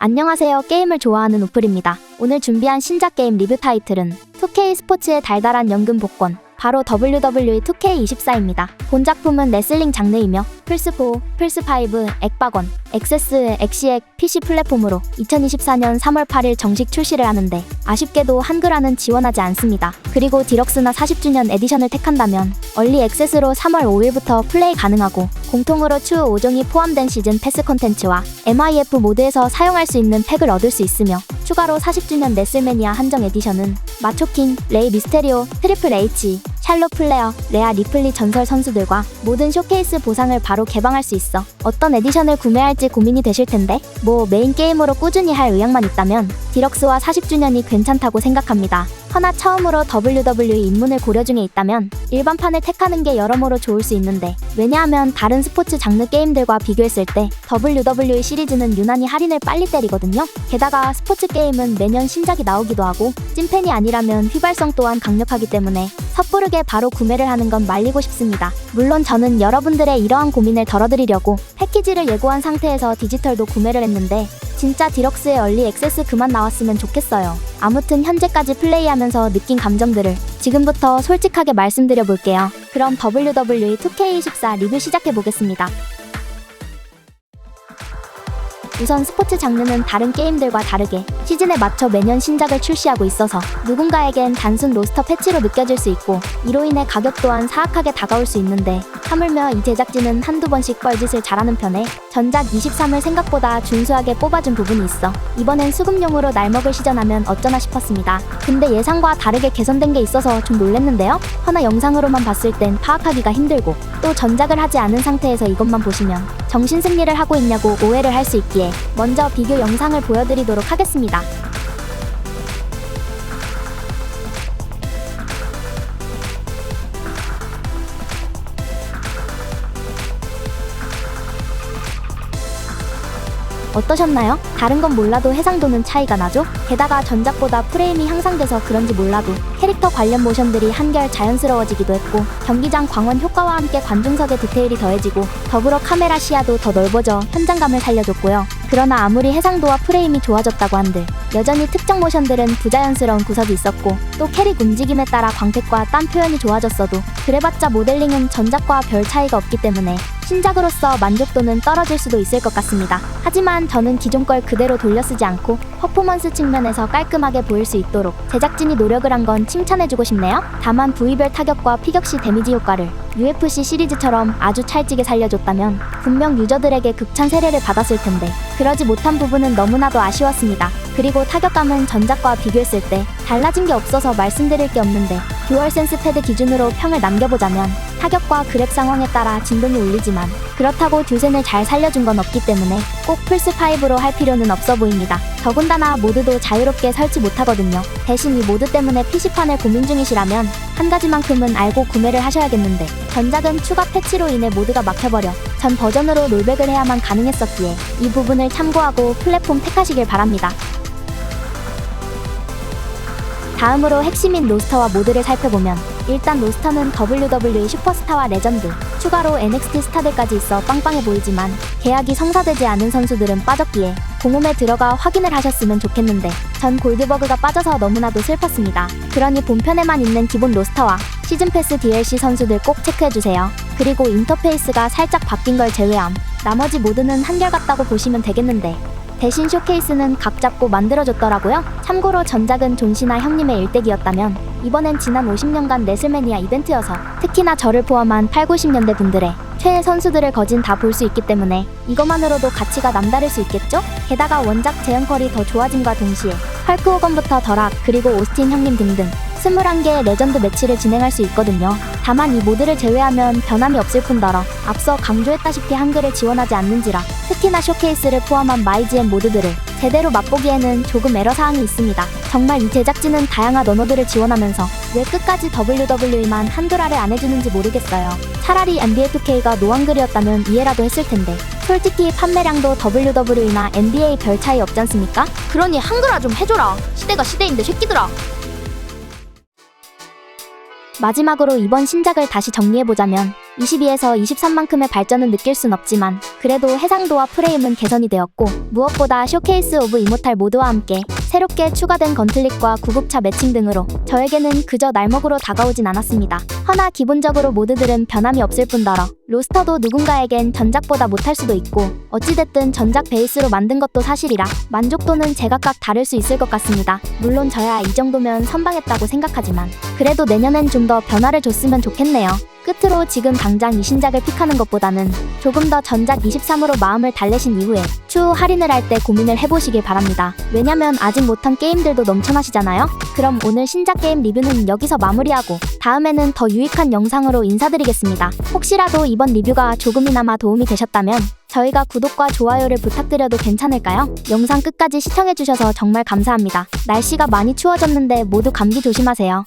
안녕하세요. 게임을 좋아하는 우플입니다. 오늘 준비한 신작 게임 리뷰 타이틀은 2K 스포츠의 달달한 연금 복권. 바로 WWE 2K24입니다. 본 작품은 레슬링 장르이며 플스4, 플스5, 엑박원, 엑세스, 엑시엑, PC 플랫폼으로 2024년 3월 8일 정식 출시를 하는데 아쉽게도 한글화는 지원하지 않습니다. 그리고 디럭스나 40주년 에디션을 택한다면 얼리 액세스로 3월 5일부터 플레이 가능하고 공통으로 추후 5종이 포함된 시즌 패스 콘텐츠와 MIF 모드에서 사용할 수 있는 팩을 얻을 수 있으며 추가로 40주년 레슬매니아 한정 에디션은 마초킹, 레이 미스테리오, 트리플 H, 샬롯 플레어, 레아 리플리 전설 선수들과 모든 쇼케이스 보상을 바로 개방할 수 있어 어떤 에디션을 구매할지 고민이 되실 텐데 뭐 메인 게임으로 꾸준히 할 의향만 있다면 디럭스와 40주년이 괜찮다고 생각합니다. 허나 처음으로 WWE 입문을 고려 중에 있다면 일반판을 택하는 게 여러모로 좋을 수 있는데 왜냐하면 다른 스포츠 장르 게임들과 비교했을 때 WWE 시리즈는 유난히 할인을 빨리 때리거든요. 게다가 스포츠 게임은 매년 신작이 나오기도 하고 찐팬이 아니라면 휘발성 또한 강력하기 때문에 섣부르게 바로 구매를 하는 건 말리고 싶습니다. 물론 저는 여러분들의 이러한 고민을 덜어드리려고 패키지를 예고한 상태에서 디지털도 구매를 했는데 진짜 디럭스의 얼리 액세스 그만 나왔으면 좋겠어요. 아무튼 현재까지 플레이하면서 느낀 감정들을 지금부터 솔직하게 말씀드려 볼게요. 그럼 WWE 2K24 리뷰 시작해 보겠습니다. 우선 스포츠 장르는 다른 게임들과 다르게 시즌에 맞춰 매년 신작을 출시하고 있어서 누군가에겐 단순 로스터 패치로 느껴질 수 있고 이로 인해 가격 또한 사악하게 다가올 수 있는데 하물며 이 제작진은 한두 번씩 뻘짓을 잘하는 편에 전작 23을 생각보다 준수하게 뽑아준 부분이 있어 이번엔 수급용으로 날먹을 시전하면 어쩌나 싶었습니다. 근데 예상과 다르게 개선된 게 있어서 좀 놀랬는데요. 허나 영상으로만 봤을 땐 파악하기가 힘들고 또 전작을 하지 않은 상태에서 이것만 보시면 정신 승리를 하고 있냐고 오해를 할 수 있기에 먼저 비교 영상을 보여드리도록 하겠습니다. 어떠셨나요? 다른 건 몰라도 해상도는 차이가 나죠? 게다가 전작보다 프레임이 향상돼서 그런지 몰라도 캐릭터 관련 모션들이 한결 자연스러워지기도 했고 경기장 광원 효과와 함께 관중석의 디테일이 더해지고 더불어 카메라 시야도 더 넓어져 현장감을 살려줬고요. 그러나 아무리 해상도와 프레임이 좋아졌다고 한들 여전히 특정 모션들은 부자연스러운 구석이 있었고 또 캐릭 움직임에 따라 광택과 땀 표현이 좋아졌어도 그래봤자 모델링은 전작과 별 차이가 없기 때문에 신작으로서 만족도는 떨어질 수도 있을 것 같습니다. 하지만 저는 기존 걸 그대로 돌려쓰지 않고 퍼포먼스 측면에서 깔끔하게 보일 수 있도록 제작진이 노력을 한 건 칭찬해주고 싶네요. 다만 부위별 타격과 피격 시 데미지 효과를 UFC 시리즈처럼 아주 찰지게 살려줬다면 분명 유저들에게 극찬 세례를 받았을 텐데 그러지 못한 부분은 너무나도 아쉬웠습니다. 그리고 타격감은 전작과 비교했을 때 달라진 게 없어서 말씀드릴 게 없는데 듀얼센스 패드 기준으로 평을 남겨보자면 타격과 그랩 상황에 따라 진동이 울리지만 그렇다고 듀센을 잘 살려준 건 없기 때문에 꼭 플스5로 할 필요는 없어 보입니다. 더군다나 모드도 자유롭게 설치 못하거든요. 대신 이 모드 때문에 PC판을 고민 중이시라면 한 가지만큼은 알고 구매를 하셔야겠는데 전작은 추가 패치로 인해 모드가 막혀버려 전 버전으로 롤백을 해야만 가능했었기에 이 부분을 참고하고 플랫폼 택하시길 바랍니다. 다음으로 핵심인 로스터와 모드를 살펴보면 일단 로스터는 WWE 슈퍼스타와 레전드, 추가로 NXT 스타들까지 있어 빵빵해 보이지만 계약이 성사되지 않은 선수들은 빠졌기에 공홈에 들어가 확인을 하셨으면 좋겠는데 전 골드버그가 빠져서 너무나도 슬펐습니다. 그러니 본편에만 있는 기본 로스터와 시즌 패스 DLC 선수들 꼭 체크해주세요. 그리고 인터페이스가 살짝 바뀐 걸 제외함. 나머지 모드는 한결같다고 보시면 되겠는데 대신 쇼케이스는 각 잡고 만들어줬더라고요. 참고로 전작은 존시나 형님의 일대기였다면 이번엔 지난 50년간 레슬매니아 이벤트여서 특히나 저를 포함한 8, 90년대 분들의 최애 선수들을 거진 다 볼 수 있기 때문에 이것만으로도 가치가 남다를 수 있겠죠? 게다가 원작 재현컬이 더 좋아짐과 동시에 헐크 호건부터 더락 그리고 오스틴 형님 등등 21개의 레전드 매치를 진행할 수 있거든요. 다만 이 모드를 제외하면 변함이 없을 뿐더러 앞서 강조했다시피 한글을 지원하지 않는지라 특히나 쇼케이스를 포함한 마이지엔 모드들을 제대로 맛보기에는 조금 애로사항이 있습니다. 정말 이 제작진은 다양한 언어들을 지원하면서 왜 끝까지 WWE만 한글화를 안 해주는지 모르겠어요. 차라리 NBA 2K가 노한글이었다면 이해라도 했을 텐데 솔직히 판매량도 WWE나 NBA 별 차이 없지 않습니까? 그러니 한글화 좀 해줘라. 시대가 시대인데 새끼들아. 마지막으로 이번 신작을 다시 정리해보자면 22에서 23만큼의 발전은 느낄 순 없지만 그래도 해상도와 프레임은 개선이 되었고 무엇보다 쇼케이스 오브 이모탈 모드와 함께 새롭게 추가된 건틀릭과 구급차 매칭 등으로 저에게는 그저 날먹으로 다가오진 않았습니다. 허나 기본적으로 모드들은 변함이 없을 뿐더러 로스터도 누군가에겐 전작보다 못할 수도 있고 어찌됐든 전작 베이스로 만든 것도 사실이라 만족도는 제각각 다를 수 있을 것 같습니다. 물론 저야 이 정도면 선방했다고 생각하지만 그래도 내년엔 좀 더 변화를 줬으면 좋겠네요. 끝으로 지금 당장 이 신작을 픽하는 것보다는 조금 더 전작 23으로 마음을 달래신 이후에 추후 할인을 할 때 고민을 해보시길 바랍니다. 왜냐면 아직 못한 게임들도 넘쳐나시잖아요? 그럼 오늘 신작 게임 리뷰는 여기서 마무리하고 다음에는 더 유익한 영상으로 인사드리겠습니다. 혹시라도 이번 리뷰가 조금이나마 도움이 되셨다면 저희가 구독과 좋아요를 부탁드려도 괜찮을까요? 영상 끝까지 시청해주셔서 정말 감사합니다. 날씨가 많이 추워졌는데 모두 감기 조심하세요.